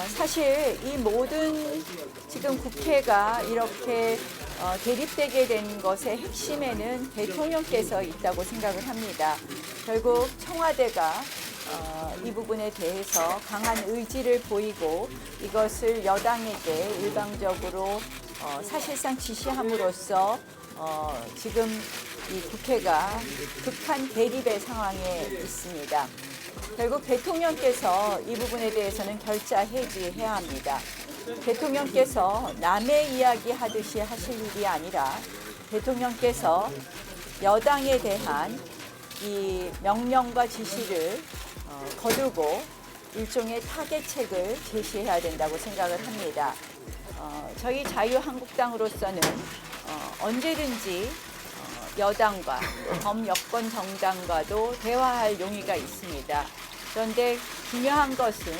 어, 사실 이 모든 지금 국회가 이렇게 어, 대립되게 된 것의 핵심에는 대통령께서 있다고 생각을 합니다. 결국 청와대가 어, 이 부분에 대해서 강한 의지를 보이고 이것을 여당에게 일방적으로 어, 사실상 지시함으로써 어, 지금 이 국회가 극한 대립의 상황에 있습니다. 결국 대통령께서 이 부분에 대해서는 결자 해지해야 합니다. 대통령께서 남의 이야기 하듯이 하실 일이 아니라 대통령께서 여당에 대한 이 명령과 지시를 어, 거두고 일종의 타개책을 제시해야 된다고 생각을 합니다. 어, 저희 자유한국당으로서는 어, 언제든지 어, 여당과 범여권 정당과도 대화할 용의가 있습니다. 그런데 중요한 것은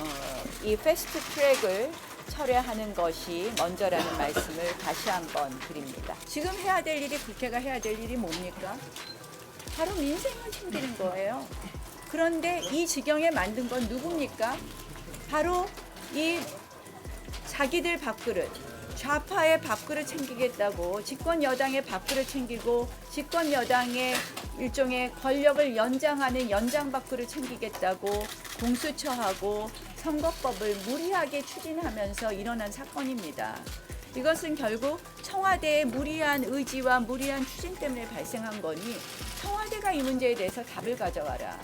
어, 이 패스트 트랙을 철회하는 것이 먼저라는 말씀을 다시 한번 드립니다. 지금 해야 될 일이 국회가 해야 될 일이 뭡니까? 바로 민생을 챙기는 거예요. 그런데 이 지경에 만든 건 누굽니까? 바로 이 자기들 밥그릇, 좌파의 밥그릇 챙기겠다고 집권 여당의 밥그릇 챙기고 집권 여당의 일종의 권력을 연장하는 연장 밥그릇 챙기겠다고 공수처하고 선거법을 무리하게 추진하면서 일어난 사건입니다. 이것은 결국 청와대의 무리한 의지와 무리한 추진 때문에 발생한 거니 청와대가 이 문제에 대해서 답을 가져와라.